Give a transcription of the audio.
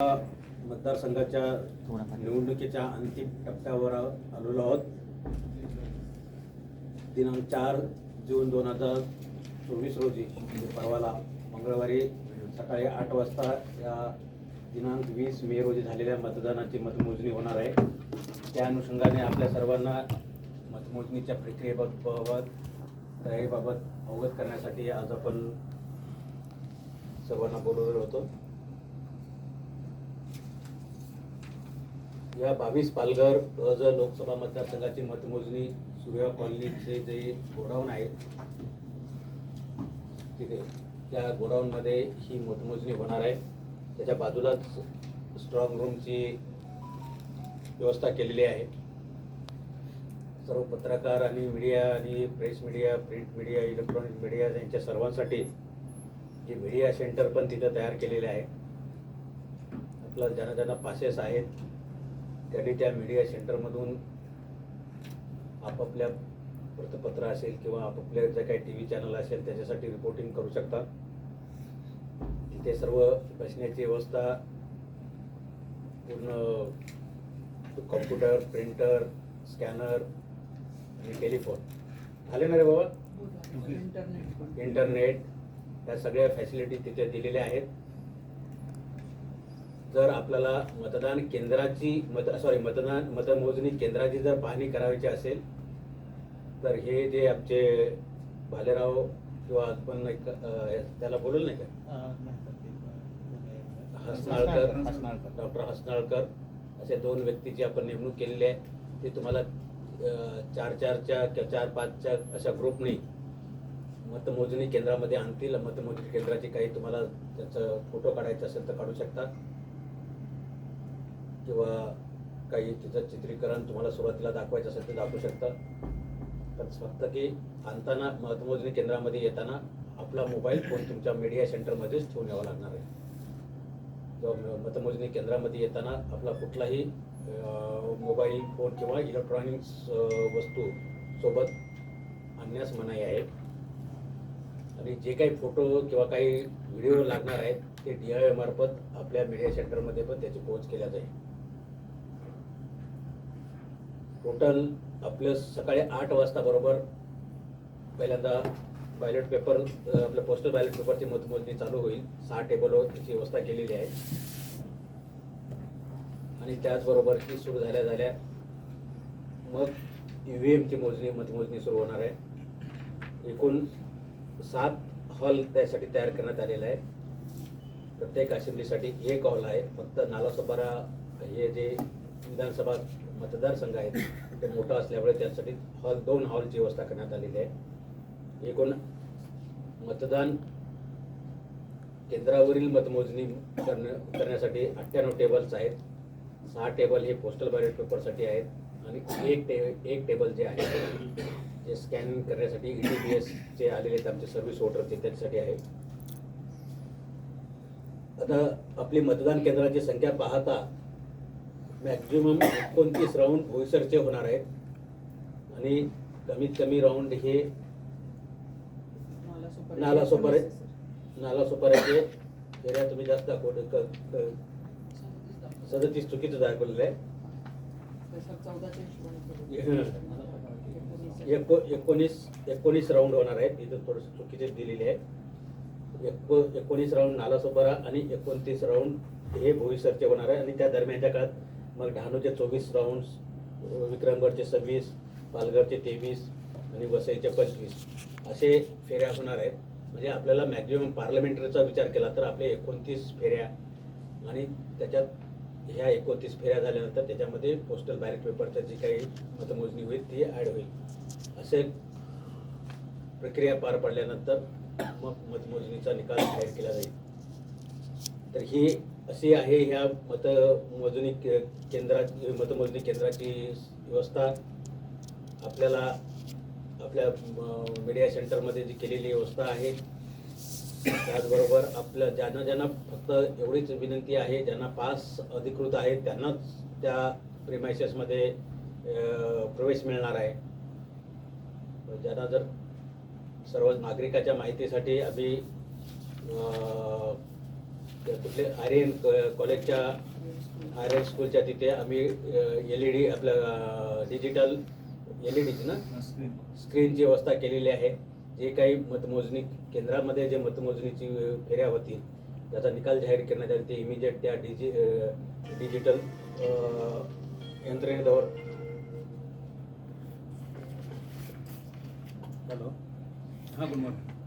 मतदारसंघाच्या निवडणुकीच्या अंतिम टप्प्यावर आलेलो आहोत. दिनांक चार जून दोन हजार चोवीस रोजी म्हणजे परवाला मंगळवारी सकाळी आठ वाजता या दिनांक वीस मे रोजी झालेल्या मतदानाची मतमोजणी होणार आहे. त्या अनुषंगाने आपल्या सर्वांना मतमोजणीच्या प्रक्रियेबाबत तयारीबाबत अवगत करण्यासाठी आज आपण सर्वांना बोलवलेलो होतो. या बावीस पालघर अज लोकसभा मतदारसंघाची मतमोजणी सूर्या कॉलनीचे जे गोडाऊन आहे तिथे त्या गोडाऊनमध्ये ही मतमोजणी होणार आहे. त्याच्या बाजूलाच स्ट्रॉंग रूमची व्यवस्था केलेली आहे. सर्व पत्रकार आणि मीडिया आणि press media print media electronic media यांच्या सर्वांसाठी जे मीडिया सेंटर पण तिथं तयार केलेले आहे. आपलं ज्यांना ज्यांना पासेस आहेत त्यांनी त्या मीडिया सेंटरमधून आपापल्या वृत्तपत्र असेल किंवा आपापल्या जे काही टी व्ही चॅनल असेल त्याच्यासाठी रिपोर्टिंग करू शकता. तिथे सर्व बसण्याची व्यवस्था पूर्ण कॉम्प्युटर प्रिंटर स्कॅनर आणि टेलिफोन झाले ना रे बाबा? इंटरनेट या सगळ्या फॅसिलिटी तिथे दिलेल्या आहेत. जर आपल्याला मतदान केंद्राची मत सॉरी मतदान मतमोजणी केंद्राची जर पाहणी करायची असेल तर हे जे आमचे भालेराव किंवा अं, त्याला बोलवलं नाही का? हसनाळकर डॉक्टर हसनाळकर असे दोन व्यक्तीची आपण नेमणूक केलेली आहे ते तुम्हाला चार चारच्या किंवा चार पाचच्या अशा ग्रुपनी मतमोजणी केंद्रामध्ये आणतील. मतमोजणी केंद्राची काही तुम्हाला त्याचं फोटो काढायचा असेल तर काढू शकता. किंवा काही तिचं चित्रीकरण तुम्हाला सुरुवातीला दाखवायचं असेल ते दाखवू शकता. पण फक्त की आणताना मतमोजणी केंद्रामध्ये येताना आपला मोबाईल फोन तुमच्या मीडिया सेंटरमध्येच ठेवून यावा लागणार आहे. किंवा मतमोजणी केंद्रामध्ये येताना आपला कुठलाही मोबाईल फोन किंवा इलेक्ट्रॉनिक्स वस्तू सोबत आणण्यास मनाई आहे. आणि जे काही फोटो किंवा काही व्हिडिओ लागणार आहेत ते डी आय मार्फत आपल्या मीडिया सेंटरमध्ये पण त्याची पोहोच केल्या जाईल. टोटल आपलं सकाळी आठ वाजता बरोबर पहिल्यांदा बॅलेट पेपर आपल्या पोस्टल बॅलेट पेपरची मतमोजणी चालू होईल. सहा टेबलवर त्याची व्यवस्था केलेली आहे. आणि त्याचबरोबर ती सुरू झाल्या झाल्या मग ई व्ही एमची मोजणी मतमोजणी सुरू होणार आहे. एकूण सात हॉल त्यासाठी तयार करण्यात आलेला आहे. प्रत्येक असेंब्लीसाठी एक हॉल आहे. फक्त नालासोपारा हे जे विधानसभा मतदारसंघ आहेत. ते मोठं असल्यामुळे त्यासाठी हॉल दोन हॉलची व्यवस्था करण्यात आलेली आहे. एकूण मतदान केंद्रावरील मतमोजणी करण्या करण्यासाठी अठ्ठ्याण्णव टेबल्स आहेत. सहा टेबल हे पोस्टल बॅलेट पेपरसाठी आहेत आणि एक टे एक टेबल जे आहे जे स्कॅनिंग करण्यासाठी ई टी बी एसचे आलेले आहेत आमचे सर्व्हिस वोटरचे त्याच्यासाठी आहे आता आपली मतदान केंद्राची संख्या पाहता मॅक्झिमम एकोणतीस राऊंड भोईसरचे होणार आहेत. आणि कमीत कमी राऊंड हे नाला सोपारे नाला सोपाऱ्याचे फेऱ्या तुम्ही जास्त दाखवत सदतीस चुकीचं दाखवलेलं आहे. एको एकोणीस एकोणीस राऊंड होणार आहेत. इथं थोडंसं चुकीचे दिलेले आहे एको एकोणीस राऊंड नालासोपारा आणि एकोणतीस राऊंड हे भोईसरचे होणार आहे. आणि त्या दरम्यानच्या काळात मग डहाणूचे चोवीस राऊंड्स विक्रमगडचे सव्वीस पालघरचे तेवीस आणि वसईचे पंचवीस. असे फेऱ्या होणार आहेत. म्हणजे आपल्याला मॅक्झिमम पार्लमेंटरीचा विचार केला तर आपले एकोणतीस फेऱ्या आणि त्याच्यात ह्या एकोणतीस फेऱ्या झाल्यानंतर त्याच्यामध्ये पोस्टल बॅलेट पेपरच्या जी काही मतमोजणी होईल ती ॲड होईल. असे प्रक्रिया पार पडल्यानंतर मग मतमोजणीचा निकाल जाहीर केला जाईल. तर ही अशी आहे ह्या मतमोजणी के- केंद्राची मतमोजणी केंद्राची व्यवस्था आपल्याला आपल्या मीडिया सेंटरमध्ये जी केलेली व्यवस्था आहे त्याचबरोबर आपल्या ज्यांना ज्यांना फक्त एवढीच विनंती आहे ज्यांना पास अधिकृत आहे त्यांनाच त्या प्रिमायसेसमध्ये प्रवेश मिळणार आहे. ज्यांना जर सर्व नागरिकाच्या माहितीसाठी आम्ही कुठले आर्यन कॉलेजच्या आर्यन स्कूलच्या तिथे आम्ही एल ई डी आपलं डिजिटल एल ई डीची ना? स्क्रीनची व्यवस्था केलेली आहे जे काही मतमोजणी केंद्रामध्ये जे मतमोजणीची फेऱ्या होतील त्याचा निकाल जाहीर करण्यात आला ते इमिजिएट त्या डिजि डिजिटल यंत्रणेवर हॅलो हां गुड मॉर्निंग